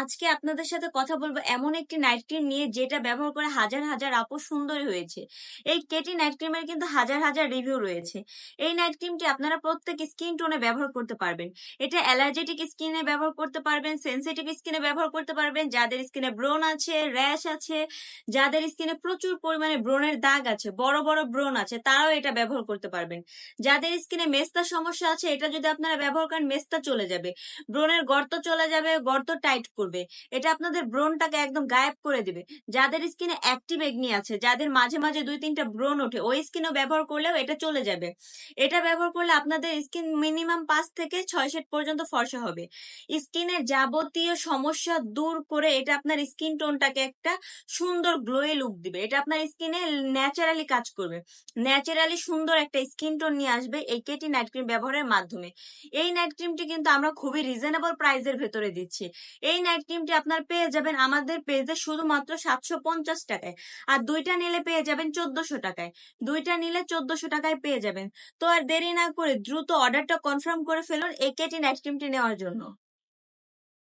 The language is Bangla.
আজকে আপনাদের সাথে কথা বলব এমন একটি নাইট ক্রিম নিয়ে যেটা ব্যবহার করে হাজার হাজার আপু সুন্দরী হয়েছে। এই কেটি নাইট ক্রিমের কিন্তু হাজার হাজার রিভিউ রয়েছে। এই নাইট ক্রিমটি আপনারা প্রত্যেক স্কিন টোনে ব্যবহার করতে পারবেন। এটা অ্যালার্জেটিক স্কিনে ব্যবহার করতে পারবেন সেন্সিটিভ স্কিনে ব্যবহার করতে পারবেন, যাদের স্কিনে ব্রণ আছে র্যাশ আছে, যাদের স্কিনে প্রচুর পরিমাণে ব্রণের দাগ আছে, বড় বড় ব্রণ আছে, তারাও এটা ব্যবহার করতে পারবেন। যাদের স্কিনে মেস্তার সমস্যা আছে, এটা যদি আপনারা ব্যবহার করেন, মেস্তা চলে যাবে। ব্রণের গর্ত চলে যাবে, গর্ত টাইট করবে। এটা আপনাদের ব্রণটাকে একদম গায়েব করে দিবে। যাদের স্কিনে অ্যাক্টিভ এগনি আছে, যাদের মাঝে মাঝে দুই তিনটা ব্রণ ওঠে, ওই স্কিনও ব্যবহার করলেও এটা চলে যাবে। এটা ব্যবহার করলে আপনাদের স্কিন মিনিমাম পাঁচ থেকে ছয় সেট পর্যন্ত ফর্সা হবে। স্কিনের যাবতীয় সমস্যা দূর করে এটা আপনার স্কিন টোনটাকে একটা সুন্দর গ্লোয়ে লুক দিবে। এটা আপনার স্কিনে ন্যাচারালি কাজ করবে। ন্যাচারালি সুন্দর একটা স্কিন টোন নিয়ে আসবে এই কেটি নাইট ক্রিম ব্যবহারের মাধ্যমে। এই নাইট ক্রিমটি কিন্তু আমরা খুবই রিজনেবল প্রাইসের ভেতরে দিচ্ছি। এই নাইট ক্রিমটি আপনার পেয়ে যাবেন আমাদের পেজে শুধুমাত্র সাতশো পঞ্চাশ টাকায়। আর দুইটা নিলে পেয়ে যাবেন চোদ্দশো টাকায়। দুইটা নিলে চোদ্দশো টাকায় পেয়ে যাবেন। তো আর দেরি না করে দ্রুত অর্ডারটা কনফার্ম করে ফেলুন এই কেটি নাইট ক্রিমটি নেওয়ার জন্য।